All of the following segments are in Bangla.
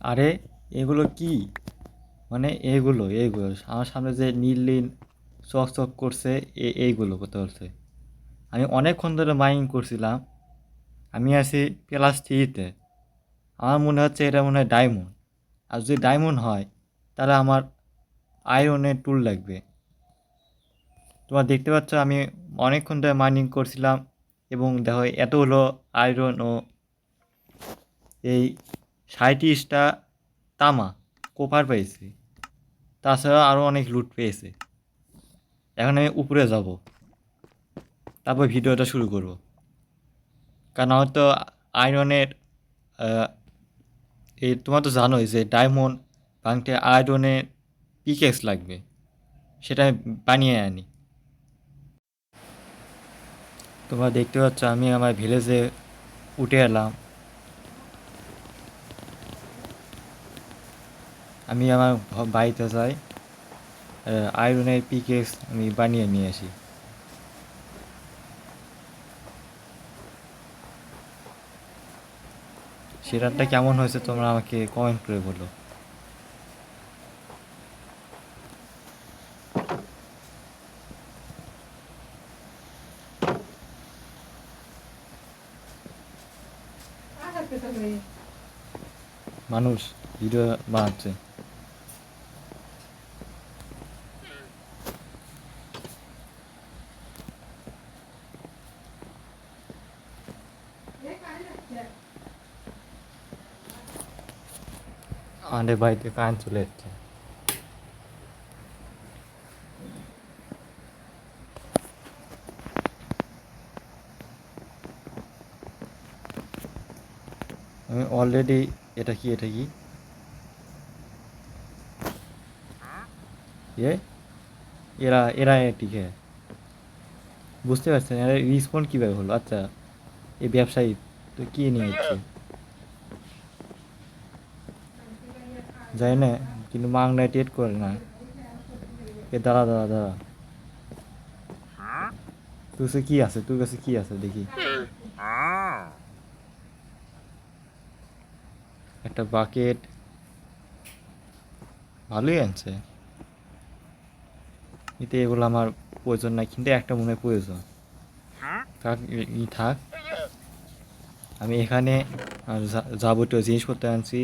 আরে এগুলো কি? মানে এগুলো এইগুলো আমার সামনে যে নীল নীল চক চক করছে এইগুলো করতে হচ্ছে আমি অনেকক্ষণ ধরে মাইনিং করছিলাম। আমি আছি ক্লাস থ্রিতে আমার মনে হচ্ছে এটা মনে হয় ডায়মন্ড আর যদি ডায়মন্ড হয়, তাহলে আমার আয়রনের টুল লাগবে। তোমরা দেখতে পাচ্ছ, আমি অনেকক্ষণ ধরে মাইনিং করছিলাম এবং দেখো এতগুলো আয়রন ও এই সাঁইত্রিশটা তামা কোপার পেয়েছি। তাছাড়া আরও অনেক লুট পেয়েছে। এখন আমি উপরে যাব। তারপর ভিডিওটা শুরু করব। কারণ হয়তো আয়রনের এই তোমার তো জানোই যে ডায়মন্ড ভাঙতে আয়রনের পিকেক্স লাগবে। সেটা আমি বানিয়ে আনি। তোমরা দেখতে পাচ্ছ আমি আমার ভিলেজে উঠে এলাম। আমি আমার বাড়িতে যাই আয়রনের পিকেক্স আমি বানিয়ে নিয়ে আসি। সেটারটা কেমন হয়েছে তোমরা আমাকে কমেন্ট করে বলো। মানুষ ভিডিও বানাচ্ছে। আমাদের বাড়িতে কারেন্ট চলে যাচ্ছে আমি অলরেডি এটা কি এটা কি? এ? এরা এরা এটিকে বুঝতে পারছেন, এরা রিসপন্ড কীভাবে হলো? আচ্ছা এই ব্যবসায়ী তো কী নিয়ে যাচ্ছে যায় না, কিন্তু মাংনায় টেট করে না। এ দাঁড়া দাঁড়া দাঁড়া। তোর কাছে কি আছে? তোর কাছে কি আছে? দেখি। একটা বাকেট ভালোই আনছে। এতে এগুলো আমার প্রয়োজন নাই, কিন্তু একটা মনে প্রয়োজন। থাক থাক। আমি এখানে যাবতীয় জিনিসপত্র আনছি।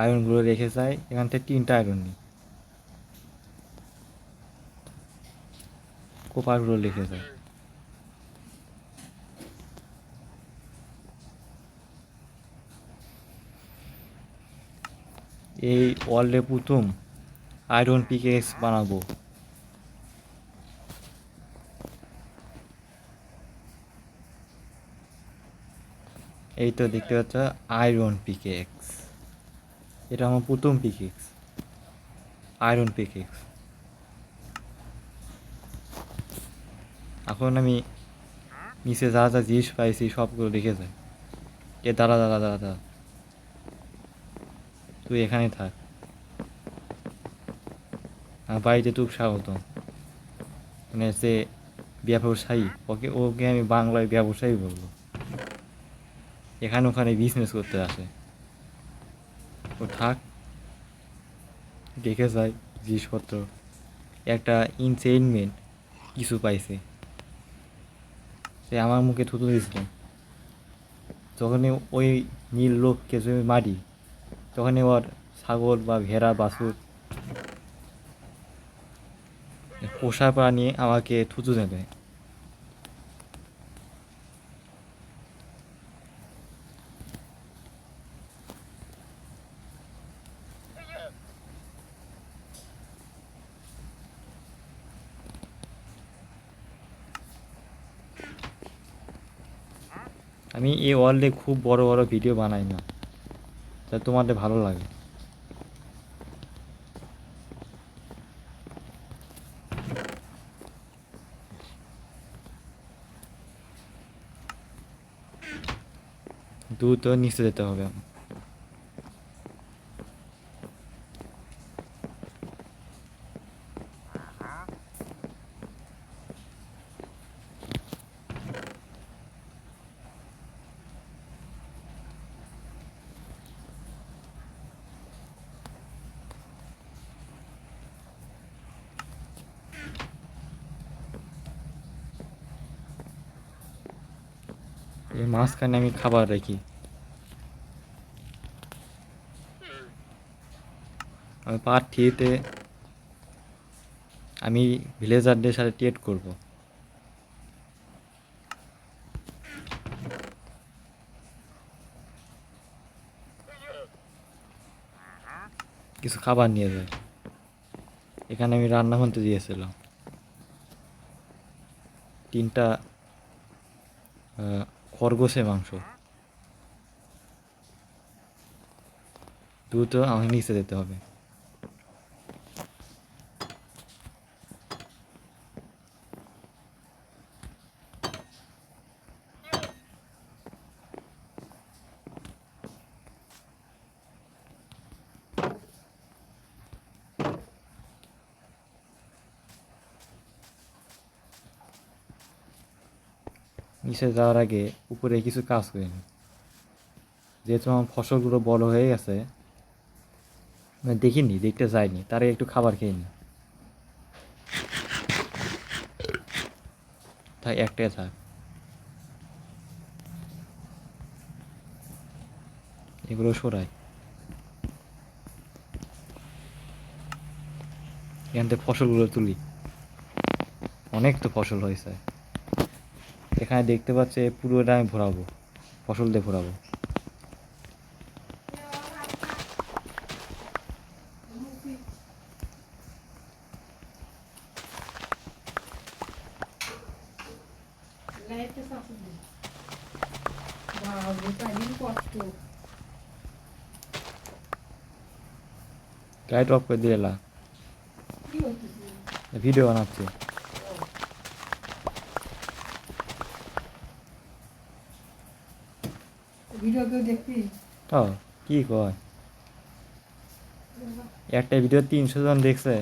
আয়রনগুলো রেখে যাই এখান থেকে তিনটা আয়রন নিই। কোপারগুলো রেখে যাই এই ওয়ার্ল্ডে প্রথম আয়রন পিকেক্স বানাবো। এই তো দেখতে পাচ্ছ আয়রন পিকেক্স এটা আমার প্রথম পিকেক্স আয়রন পিকেক্স এখন আমি নিচে যা যা জিনিস পাইছি, সবগুলো রেখে যাই। এ, দাঁড়া দাঁড়া দাঁড়া দাঁড়া। তুই এখানে থাক। আমার বাড়িতে তুই স্বাগত মানে সে ব্যবসায়ী। ওকে ওকে আমি বাংলায় ব্যবসায়ী বলব। এখানে ওখানে বিজনেস করতে আসে। ও থাক। দেখে যায় জিনিসপত্র। একটা ইনসেইনমেন্ট কিছু পাইছে। সে আমার মুখে থুতু দিয়েছিল। যখনই ওই নীল লোককে যদি মারি, তখনই ওর ছাগল বা ভেড়া, বাছুর, পোষা প্রাণী আমাকে থুতু দেবে। আমি এই ওয়ার্ল্ডে খুব বড় বড় ভিডিও বানাই না। যা তোমাদের ভালো লাগে। দ্রুত নিচে যেতে হবে। এই মাঝখানে আমি খাবার রাখি। আমি পাঠিয়েতে আমি ভিলেজারদের সাথে ট্রেড করব। কিছু খাবার নিয়ে যায় এখানে আমি রান্না করতে দিয়েছিলাম। তিনটা খরগোশের মাংস। দুটো আমাকে নিচে যেতে হবে। নিচে যাওয়ার আগে উপরে কিছু কাজ করে নি যেহেতু আমার ফসলগুলো বড় হয়ে গেছে আমি দেখিনি, দেখতে যাইনি, তার একটু খাবার খেয়ে নি তাই একটাই থাক এগুলো সরাই। এখান থেকে ফসলগুলো তুলি। অনেক তো ফসল হয়েছে। এখানে দেখতে পাচ্ছে পুরোটা আমি ভরাবো ফসল দিয়ে ভরাবো। লাইট অফ করে হইতেছে? ভিডিও বানাচ্ছি কেউ দেখবি। ও কি কয়? একটা ভিডিও তিনশো জন দেখছে।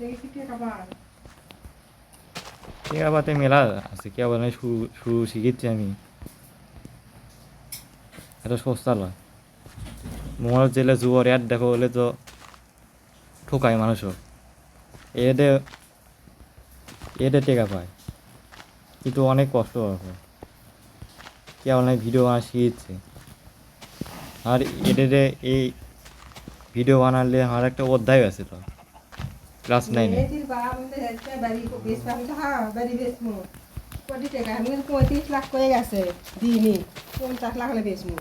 দেখি কে খাবার কে আবার মেলা আছে? কে আবার শুরু শুরু শিখেছি আমি। এটা সস্তা লয়। মোবাইল জেলে জুয়ার অ্যাড দেখো বলে তো ঠোকায় মানুষও এতে এতে টেকা পায়। কিন্তু অনেক কষ্ট হবে কে অনেক ভিডিও বানা শিখেছে আর এদের এই ভিডিও বানালে আমার একটা অধ্যায় আছে তো। ক্লাস নাইনে বেশ পঁয়ত্রিশ লাখ করে গেছে দিইনি পঞ্চাশ লাখ হলে বেচমু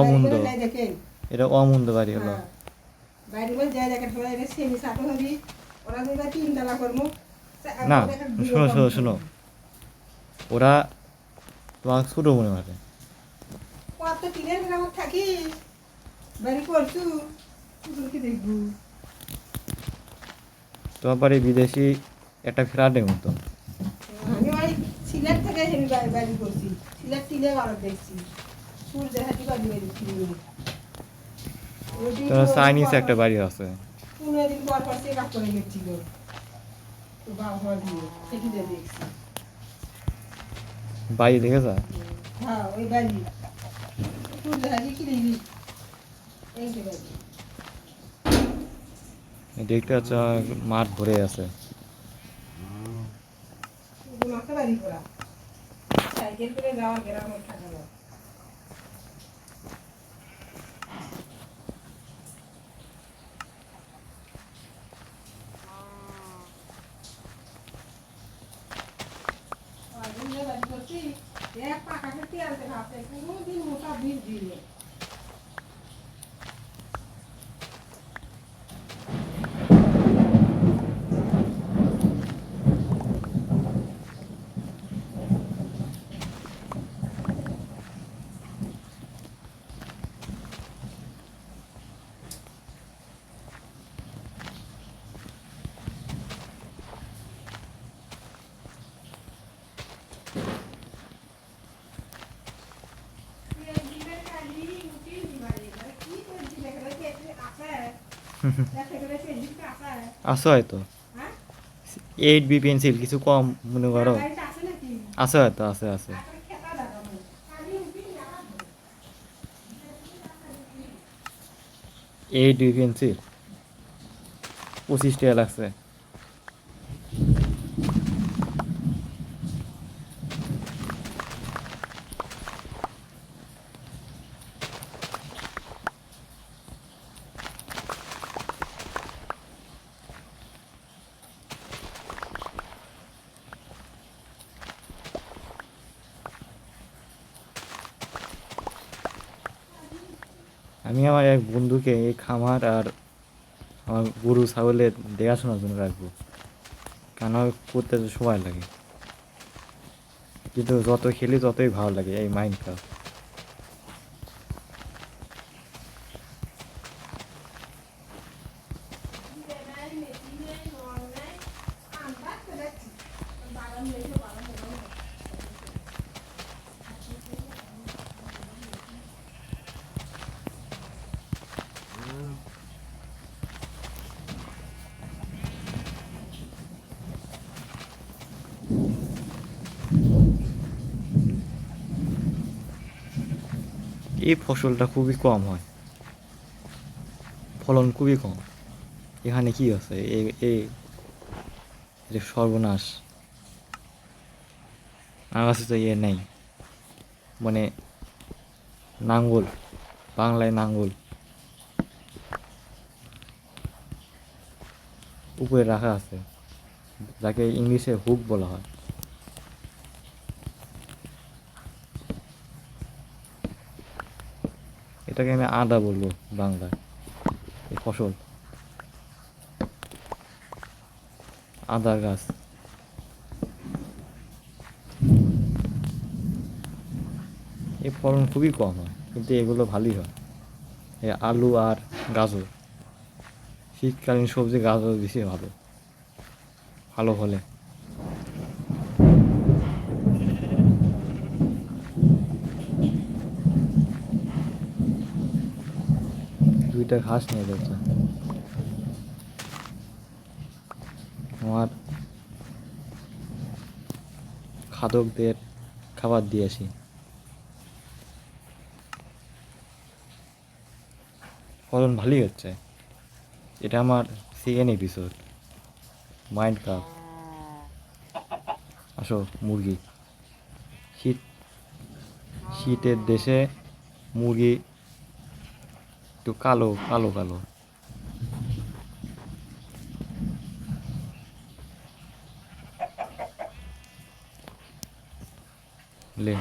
অমন্দ। এটা অমুন্দ বাড়ি হলো। হ্যাঁ। না শোনো শোনো শোনো। ওরা তোমাকে ছোটো মনে করে। তোমার বাড়ি বিদেশি একটা ফ্ল্যাটের মতো সিলেট থেকে হেমি বাড়ি করছি। সিলেট ঘর দেখছি। সূর্যের হাতি বাড়ি তোমার চাইনিজ একটা বাড়ি আছে। পনেরো দিন পর পর চেক আপ করে গেছিল। তো বাবা ঘর দিয়ে দেখছি। বাড়ি দেখেছা? হ্যাঁ ওই বাড়ি। সূর্যের হাতি কি দেখবি এই যে বাড়ি। দেখতে পাচ্ছ মাঠ ভরে আছে। বাড়ি করা সাইকেল করে যাওয়া গ্রামে থাকা না এক খেতে আনতে ভাবতে কোনোদিন মোটা বীজ দিলে আছো হয়তো। এইট বি সিল কিছু কম মনে করো। আছে হয়তো আছে আছে এইট বি পেন্সিল পঁচিশ টাকা লাগছে। আমি আমার এক বন্ধুকে এই খামার আর আমার গরু, ছাগলের দেখাশোনার জন্য রাখব। কেন করতে সময় লাগে। কিন্তু যত খেলি ততই ভালো লাগে এই মাইন্ড এই ফসলটা খুবই কম হয়। ফলন খুবই কম। এখানে কি আছে? এই সর্বনাশ। আমার কাছে তো ইয়ে নেই। মানে নাঙ্গল, বাংলায় নাঙ্গল। উপরে রাখা আছে। যাকে ইংলিশে হুক বলা হয়। এটাকে আমি আদা বলব বাংলায়। এই ফসল। আদা গাছ। এই ফলন খুবই কম হয়, কিন্তু এগুলো ভালোই হয়। এই আলু আর গাজর। শীতকালীন সবজি গাজর বেশি ভালো। ভালো ফলে। দুইটা ঘাস নিয়ে যাচ্ছে আমার খাদকদের খাবার দিয়েছি ফলন ভালোই হচ্ছে। এটা আমার সেকেন্ড এপিসোড মাইন্ড কাপ আসো, মুরগি। শীত শীতের দেশে মুরগি একটু কালো কালো কালো লে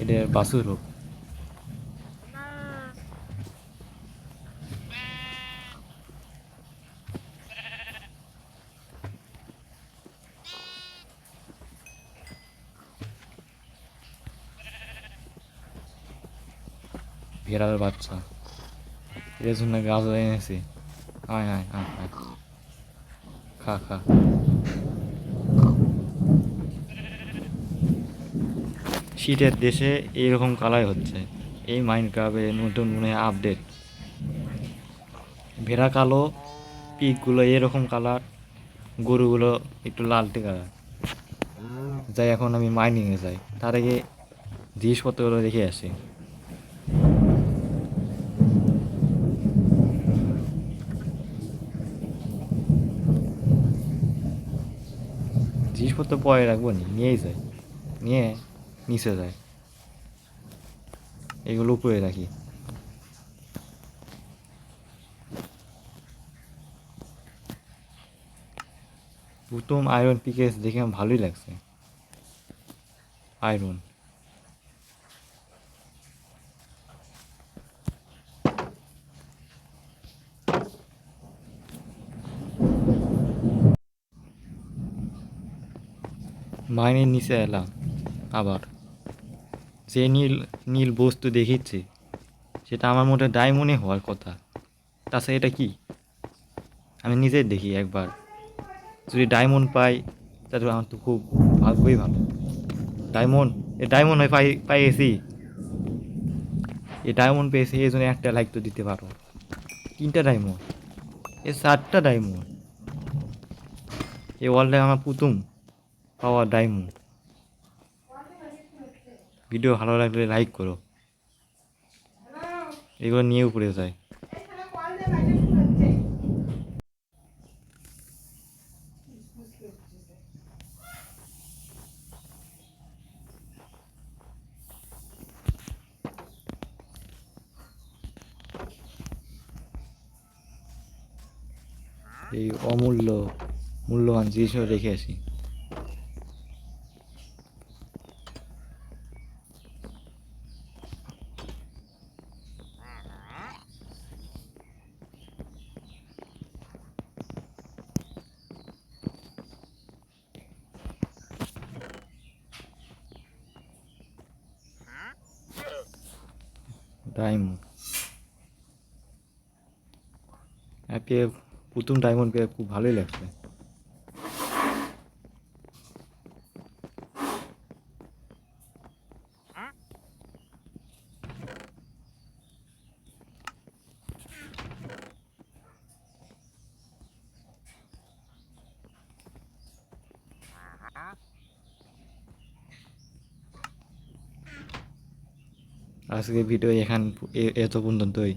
এটা বাসুর হোক ভেড়ার বাচ্চা। এর জন্য গাছ এনেছি। আয় আয় আয় আয়। খা খা। শীতের দেশে এইরকম কালাই হচ্ছে। এই মাইন্ড ক্রাফে নতুন মনে আপডেট ভেড়া কালো, পিকগুলো এরকম কালার, গরুগুলো একটু লালটে কালার যাই, এখন আমি মাইনিংয়ে যাই। তার আগে জিনিসপত্রগুলো রেখে আসি। জিনিসপত্র পরে রাখব নি নিয়েই যাই নিয়ে নিচে যায় এগুলো উপরে রাখি প্রথম আয়রন পিকেস দেখে ভালোই লাগছে আয়রন মাইনের নিচে এলাম, আবার। যে নীল নীল বস্তু দেখিচ্ছি, সেটা আমার মধ্যে ডায়মন্ডে হওয়ার কথা। তাছাড়া এটা কি? আমি নিজেই দেখি একবার। যদি ডায়মন্ড পাই, তাহলে আমার তো খুব ভাগ্যই ভালো। ডায়মন্ড এ ডায়মন্ড হয় পাই, পাইয়েছি। এ ডায়মন্ড পেয়েছি, এই জন্য একটা লাইক তো দিতে পারো। তিনটা ডায়মন্ড এ চারটা ডায়মন্ড এ ওয়ার্ল্ডে আমার প্রথম। পাওয়া ডায়মন্ড ভিডিও ভালো লাগলে লাইক করো। এগুলো নিয়ে উপরে যায়। এই অমূল্য, মূল্যবান জিনিসও রেখে আসি ডায়মন্ড আজকে প্রথম ডায়মন্ড পেয়ে খুব ভালোই লাগছে। আজকে ভিডিও এখান এত পর্যন্তই